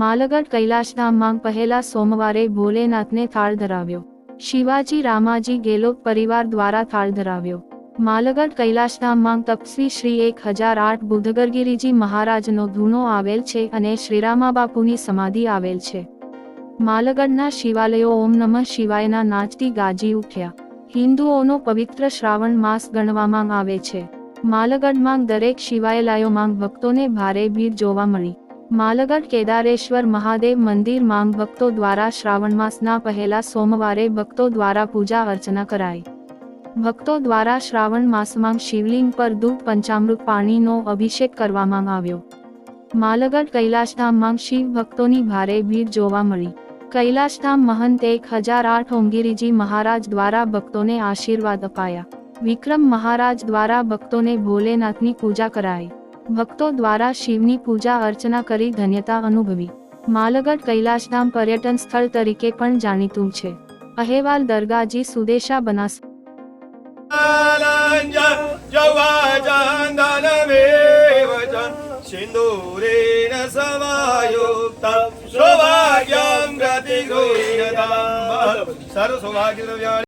માલગઢ કૈલાશધામમાં પહેલા સોમવારે ભોલેનાથને થાળ ધરાવ્યો. શિવાજી રામાજી ગેલોત પરિવાર દ્વારા થાળ ધરાવ્યો. માલગઢ કૈલાશધામમાં તપસ્વી શ્રી એક હજાર આઠ બુધગરગીરીજી મહારાજનો ધૂણો આવેલ છે અને શ્રીરામાબાપુની સમાધિ આવેલ છે. માલગઢના શિવાલયો ઓમ નમઃ શિવાયના નાચતી ગાજી ઉઠ્યા. હિન્દુઓનો પવિત્ર શ્રાવણ માસ ગણવામાં આવે છે. માલગઢમાં દરેક શિવાલયોમાં ભક્તોને ભારે ભીડ જોવા મળી. માલગઢ કેદારેશ્વર મહાદેવ મંદિર માંગ ભક્તો દ્વારા શ્રાવણ માસના પહેલા સોમવારે ભક્તો દ્વારા પૂજા અર્ચના કરાઈ. ભક્તો દ્વારા શ્રાવણ માસમાં શિવલિંગ પર દૂધ પંચામૃત પાણીનો અભિષેક કરવામાં આવ્યો. માલગઢ કૈલાશધામમાં શિવ ભક્તોની ભારે ભીડ જોવા મળી. કૈલાશધામ મહંત એક હજાર આઠ ઓંગીરીજી મહારાજ દ્વારા ભક્તોને આશીર્વાદ અપાયા. વિક્રમ મહારાજ દ્વારા ભક્તોને ભોલેનાથની પૂજા કરાઈ. ભક્તો દ્વારા શિવની પૂજા અર્ચના કરી ધન્યતા અનુભવી. માલગઢ કૈલાશધામ પર્યટન સ્થળ તરીકે પણ જાણીતું છે. અહેવાલ દરગાજી સુદેશા બનાસ. સિંદૂરેણ સૌભાગ્ય